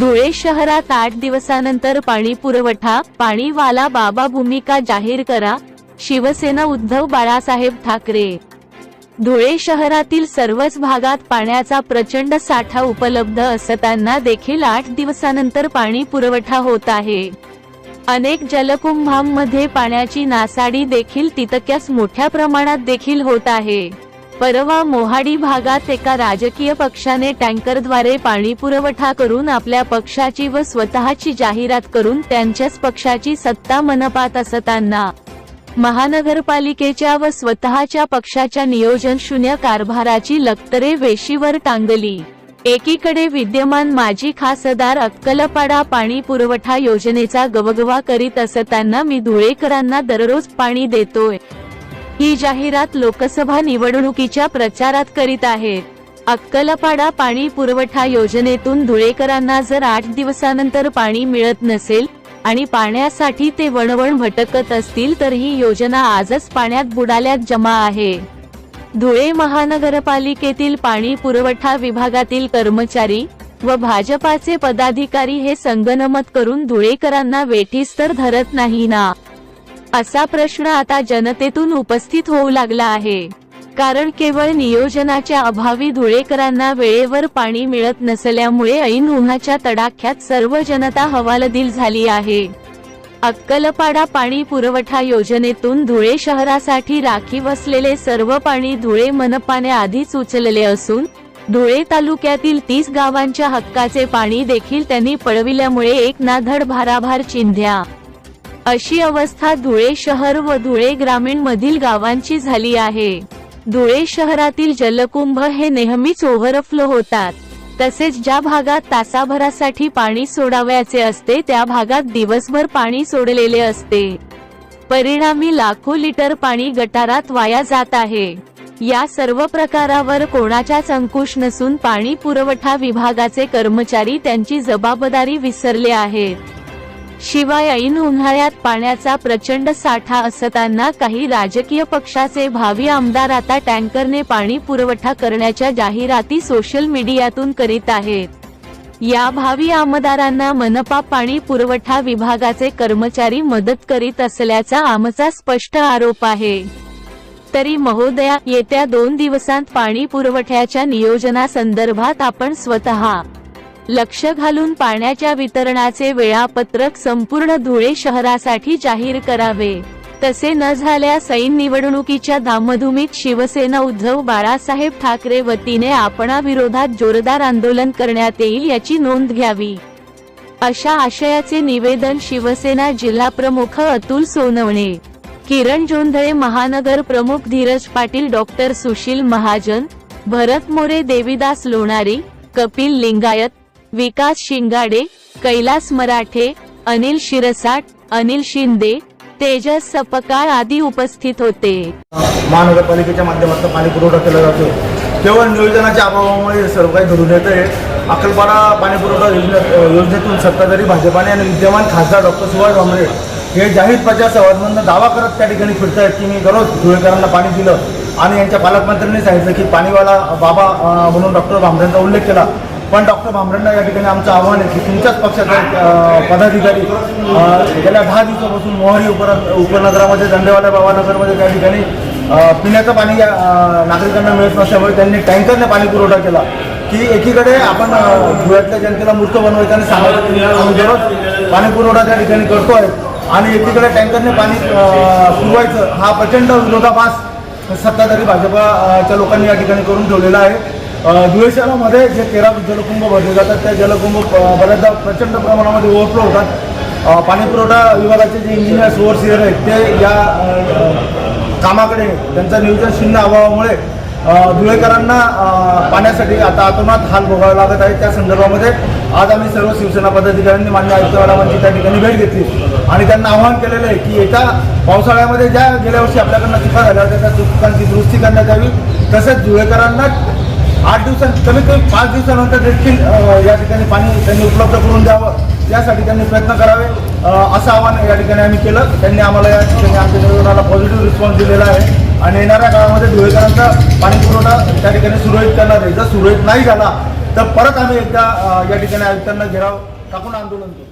धुळे शहरात आठ दिवसानंतर पाणी पुरवठा पाणीवाला बाबा भूमिका जाहीर करा शिवसेना उद्धव बाळासाहेब ठाकरे. धुळे शहरातील सर्वच भागात पाण्याचा प्रचंड साठा उपलब्ध असताना देखील आठ दिवसानंतर पाणी पुरवठा होत आहे. अनेक जलकुंभांमध्ये पाण्याची नासाडी देखील तितक्याच मोठ्या प्रमाणात देखील होत आहे. परवा मोहाडी भागात एका राजकीय पक्षाने टँकरद्वारे पाणी पुरवठा करून आपल्या पक्षाची व स्वतःची जाहिरात करून त्यांच्याच पक्षाची सत्ता मनपात असताना महानगरपालिकेच्या व स्वतःच्या पक्षाच्या नियोजन शून्य कारभाराची लक्तरे वेशीवर टांगली. एकीकडे विद्यमान माजी खासदार अक्कलपाडा पाणी पुरवठा योजनेचा गवगवा करीत असताना मी धुळेकरांना दररोज पाणी देतोय. ही जाहिरात लोकसभा निवडणुकीच्या प्रचारात करीत आहेत अक्कलपाडा पाणी पुरवठा योजनेतून धुळेकरांना जर आठ दिवसानंतर पाणी मिळत नसेल आणि पाण्यासाठी ते वणवण भटकत असतील तर ही योजना आजच पाण्यात बुडाल्यात जमा आहे. धुळे महानगरपालिकेतील पाणी पुरवठा विभागातील कर्मचारी व भाजपाचे पदाधिकारी हे संगनमत करून धुळेकरांना वेठीस तर धरत नाही ना. असा प्रश्न आता जनतेतून उपस्थित होऊ लागला आहे. कारण केवळ नियोजनाच्या अभावी धुळेकरांना वेळेवर पाणी मिळत नसल्यामुळे ऐन उन्हाच्या तडाख्यात सर्व जनता हवालदिल झाली आहे. अक्कलपाडा पाणी पुरवठा योजनेतून धुळे शहरासाठी राखीव असलेले सर्व पाणी धुळे मनपाने आधीच उचलले असून धुळे तालुक्यातील तीस गावांच्या हक्काचे पाणी देखील त्यांनी पळविल्यामुळे एक नाधड भाराभार चिंध्या अशी अवस्था धुळे शहर व धुळे ग्रामीण मधील गावांची झाली आहे. धुळे शहरातील जलकुंभ हे नेहमीच ओव्हरफ्लो होतात. तसेच ज्या भागात तासाभरासाठी पाणी सोडावयाचे असते त्या भागात दिवसभर पाणी सोडलेले असते. परिणामी लाखो लिटर पाणी गटारात वाया जात आहे. या सर्व प्रकारावर कोणाचाच अंकुश नसून पाणी पुरवठा विभागाचे कर्मचारी त्यांची जबाबदारी विसरले आहेत. शिवाय ऐन उन्हाळ्यात पाण्याचा प्रचंड साठा असताना काही राजकीय पक्षाचे भावी आमदार आता टँकरने पाणी पुरवठा करण्याच्या जाहिराती सोशल मीडियातून करीत आहेत. या भावी आमदारांना मनपा पाणी पुरवठा विभागाचे कर्मचारी मदत करीत असल्याचा आमचा स्पष्ट आरोप आहे. तरी महोदया येत्या दोन दिवसांत पाणी पुरवठ्याच्या नियोजनासंदर्भात आपण स्वतः लक्ष घालून पाण्याच्या वितरणाचे वेळापत्रक संपूर्ण धुळे शहरासाठी जाहीर करावे. तसे न झाल्यास ऐन निवडणुकीच्या धामधुमीत शिवसेना उद्धव बाळासाहेब ठाकरे वतीने आपणाविरोधात जोरदार आंदोलन करण्यात येईल याची नोंद घ्यावी. अशा आशयाचे निवेदन शिवसेना जिल्हा प्रमुख अतुल सोनवणे किरण जोंधळे महानगर प्रमुख धीरज पाटील डॉक्टर सुशील महाजन भरत मोरे देविदास लोणारी कपिल लिंगायत विकास शिंगाडे कैलास मराठे अनिल शिरसाट अनिल शिंदे तेजस सपकाळ आदी उपस्थित होते. महानगरपालिकेच्या माध्यमातून पाणी पुरवठा केला जातो. केवळ नियोजनाच्या अभावामुळे सर्व काही घडून येत आहे. अकलपाडा पाणी पुरवठा योजनेतून सत्ताधारी भाजपाने आणि विद्यमान खासदार डॉक्टर सुभाष भामरे हे जाहीर प्रचार सभांमधून दावा करत त्या ठिकाणी फिरतायत की मी दररोज धुळेकरांना पाणी दिलं आणि यांच्या पालकमंत्र्यांनी सांगितलं की पाणीवाला बाबा म्हणून डॉक्टर भामरेंचा उल्लेख केला. पण डॉक्टर भामरंडा या ठिकाणी आमचं आव्हान आहे की तुमच्याच पक्षाचा पदाधिकारी गेल्या दहा दिवसापासून मोहारी उपर उपनगरामध्ये दंडेवाला बाबानगरमध्ये त्या ठिकाणी पिण्याचं पाणी या नागरिकांना मिळत नसल्यामुळे त्यांनी टँकरने पाणी पुरवठा केला. की एकीकडे आपण धुळ्यातल्या जनतेला मूर्ख बनवायचं आणि सांगायचं की आम्ही दररोज पाणी पुरवठा त्या ठिकाणी करतोय आणि एकीकडे टँकरने पाणी पुरवायचं हा प्रचंड विरोधाभास सत्ताधारी भाजपाच्या लोकांनी या ठिकाणी करून ठेवलेला आहे. धुळे शहरामध्ये जे तेरा जलकुंभ भरले जातात त्या जलकुंभ बऱ्याचदा प्रचंड प्रमाणामध्ये ओव्हरफ्लो होतात. पाणीपुरवठा विभागाचे जे इंजिनियर्स ओव्हरसिअर आहेत ते या कामाकडे त्यांचं नियोजन शून्य अभावामुळे धुळेकरांना पाण्यासाठी आता आतोनात हाल भोगावे लागत आहे त्या संदर्भामध्ये आज आम्ही सर्व शिवसेना पदाधिकाऱ्यांनी मान्य आयुक्त मॅडमांची त्या ठिकाणी भेट घेतली. आणि त्यांना आवाहन केलेलं आहे की येत्या पावसाळ्यामध्ये ज्या गेल्या वर्षी आपल्याकडनं चुका झाल्या होत्या त्या चुकांची दुरुस्ती करण्यात यावी. तसेच धुळेकरांना आठ दिवसां कमीत कमी पाच दिवसानंतर देखील या ठिकाणी पाणी त्यांनी उपलब्ध करून द्यावं. यासाठी त्यांनी प्रयत्न करावे. असं आवाहन या ठिकाणी आम्ही केलं. त्यांनी आम्हाला या ठिकाणी आमच्या निवेदनाला पॉझिटिव्ह रिस्पॉन्स दिलेला आहे. आणि येणाऱ्या काळामध्ये धुळेकरांचा पाणी पुरवठा त्या ठिकाणी सुरळीत करणार आहे. जर सुरळीत नाही झाला तर परत आम्ही एकदा या ठिकाणी आयुक्तांना घेराव टाकून आंदोलन करू.